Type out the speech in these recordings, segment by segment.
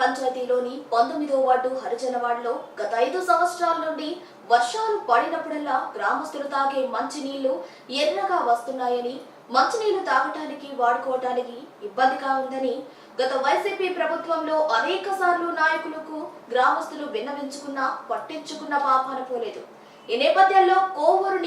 పంచాయతీలోని పంతొమ్మిదో వార్డు హరిజనవాడలో గత ఐదు సంవత్సరాల నుండి వర్షాలు పడినప్పుడల్లా గ్రామస్తులు తాగే మంచినీళ్ళు ఎర్రగా వస్తున్నాయని మంచినీళ్ళు తాగటానికి వాడుకోవటానికి ఇబ్బందిగా ఉందని గత వైసీపీ ప్రభుత్వంలో అనేక సార్లు నాయకులకు గ్రామస్తులు విన్నవించుకున్నా పట్టించుకున్న పాపాన పోలేదు. ఈ నేపథ్యంలో కోవూరు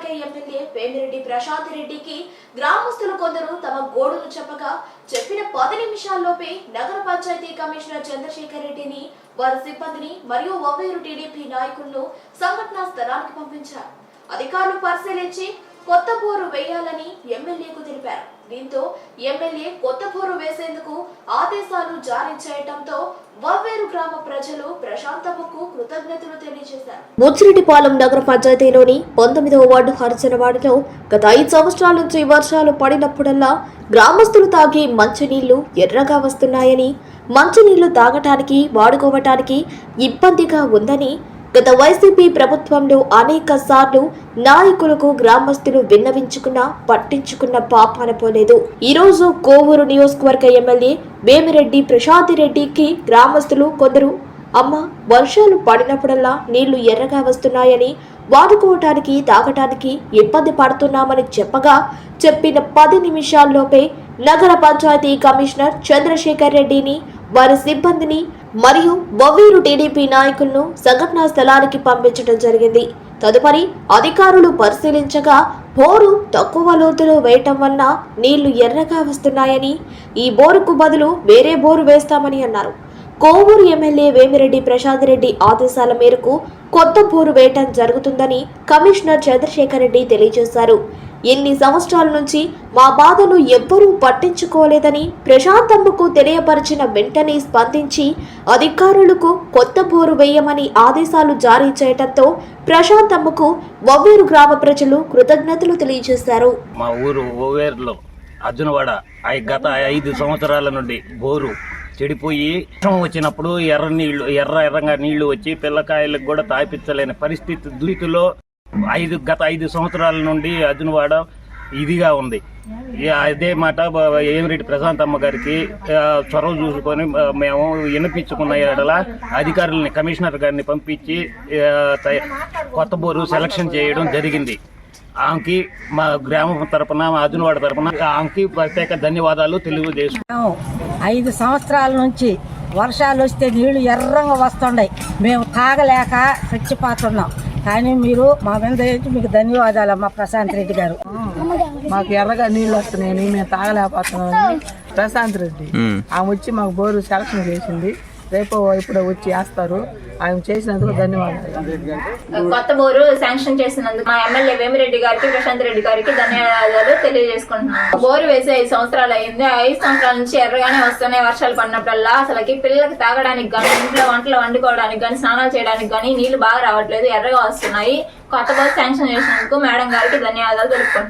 ఇప్పటికే ఎమ్మెల్యే పేమిరెడ్డి ప్రశాంత్ రెడ్డికి గ్రామస్తులు కొందరు తమ గోడును చెప్పగా చెప్పిన పది నిమిషాల్లోపే నగర పంచాయతీ కమిషనర్ చంద్రశేఖర్ రెడ్డిని వారి సిబ్బందిని మరియు ఒవ్వేరు టీడీపీ నాయకులను సంఘటనా స్థలానికి పంపించారు. అధికారులు పరిశీలించి కొత్త బోరు వేయాలని ఎమ్మెల్యేకు తెలిపారు. దీంతో ఎమ్మెల్యే కొత్త బోరు వేసేందుకు ఆదేశాలు జారీ చేయడంతో వవ్వేరు గ్రామ ప్రజలు ప్రశాంతమ్మకు కృతజ్ఞతలు తెలియజేశారు. ముచ్చిరెడ్డిపాలెం నగర పంచాయతీలోని పంతొమ్మిదవ వార్డు హరిజనవాడలో గత ఐదు సంవత్సరాల నుంచి వర్షాలు పడినప్పుడల్లా గ్రామస్తులు తాగే మంచినీళ్ళు ఎర్రగా వస్తున్నాయని మంచినీళ్ళు తాగటానికి వాడుకోవటానికి ఇబ్బందిగా ఉందని గత వైసీపీ ప్రభుత్వంలో అనేక సార్లు నాయకులకు గ్రామస్తులు విన్నవించుకున్నా పట్టించుకున్న పాపాన పోలేదు ఈరోజు కోవూరు నియోజకవర్గ ఎమ్మెల్యే వేమిరెడ్డి ప్రశాంత్ రెడ్డికి గ్రామస్తులు కొందరు అమ్మ వర్షాలు పడినప్పుడల్లా నీళ్ళు ఎర్రగా వస్తున్నాయని వాడుకోవటానికి తాగటానికి ఇబ్బంది పడుతున్నామని చెప్పగా చెప్పిన పది నిమిషాల్లోపే నగర పంచాయతీ కమిషనర్ చంద్రశేఖర్ రెడ్డిని వారి సిబ్బందిని మరియు బొవ్వీరు టీడీపీ నాయకులను సంఘటనా స్థలానికి పంపించడం జరిగింది. తదుపరి అధికారులు పరిశీలించగా బోరు తక్కువ లోతులో వేయటం వలన నీళ్ళు ఎర్రగా వస్తున్నాయని ఈ బోరుకు బదులు వేరే బోరు వేస్తామని అన్నారు. కోవూరు ఎమ్మెల్యే వేమిరెడ్డి ప్రసాద్ రెడ్డి ఆదేశాల మేరకు కొత్త బోరు వేయటం జరుగుతుందని కమిషనర్ చంద్రశేఖర్ రెడ్డి తెలియజేశారు. ఎన్ని సంవత్సరాల నుంచి మా బాధను ఎవ్వరూ పట్టించుకోలేదని ప్రశాంతమ్మకు తెలియపరిచిన వెంటనే స్పందించి అధికారులకు కొత్త బోరు వేయమని ఆదేశాలు జారీ చేయడంతో ప్రశాంతమ్మకు ఒవ్వేరు గ్రామ ప్రజలు కృతజ్ఞతలు తెలియజేశారు. మా ఊరు ఒవ్వేరులో అర్జునవాడ ఆ గత ఐదు సంవత్సరాల నుండి బోరు చెడిపోయి వర్షం వచ్చినప్పుడు ఎర్ర నీళ్ళు ఎర్ర ఎర్రగా నీళ్ళు వచ్చి పిల్లకాయలకు కూడా తాపించలేని పరిస్థితి దుస్థితిలో ఐదు గత ఐదు సంవత్సరాల నుండి అర్జునవాడ ఇదిగా ఉంది. అదే మాట ఏమిరెడ్డి ప్రశాంత్ అమ్మ గారికి చొరవ చూసుకొని మేము వినిపించుకున్న ఎడల అధికారులని కమిషనర్ గారిని పంపించి కొత్త బోరు సెలక్షన్ చేయడం జరిగింది. ఆమెకి మా గ్రామం తరపున మా అర్జునవాడ తరపున ఆమెకి ప్రత్యేక ధన్యవాదాలు తెలియజేసుకున్నాం ఐదు సంవత్సరాల నుంచి వర్షాలు వస్తే నీళ్ళు ఎర్రంగా వస్తుండయి. మేము తాగలేక చచ్చిపోతున్నాం. కానీ మీరు మా మీద మీకు ధన్యవాదాలు అమ్మ ప్రశాంత్ రెడ్డి గారు. మాకు ఎర్రగా నీళ్ళు వస్తున్నాయని మేము తాగలేకపోతున్నామని ప్రశాంత్ రెడ్డి. ఆమె వచ్చి మాకు బోరు సెలక్షన్ చేసింది. రేపు ఇప్పుడు వచ్చి వేస్తారు ఆయన చేసినందుకు ధన్యవాదాలు. కొత్త బోరు శాంక్షన్ చేసినందుకు మా ఎమ్మెల్యే వేమిరెడ్డి గారికి ప్రశాంత్ రెడ్డి గారికి ధన్యవాదాలు తెలియజేసుకుంటున్నాను. బోరు వేసి ఐదు సంవత్సరాలు అయింది. ఐదు సంవత్సరాల నుంచి ఎర్రగానే వస్తున్నాయి వర్షాలు పడినప్పుడల్లా అసలుకి పిల్లలకి తాగడానికి కానీ ఇంట్లో వంటలు వండుకోవడానికి కానీ స్నానాలు చేయడానికి కానీ నీళ్ళు బాగా రావట్లేదు. ఎర్రగా వస్తున్నాయి. కొత్త బోరు శాంక్షన్ చేసినందుకు మేడం గారికి ధన్యవాదాలు తెలుపుకుంటున్నాను.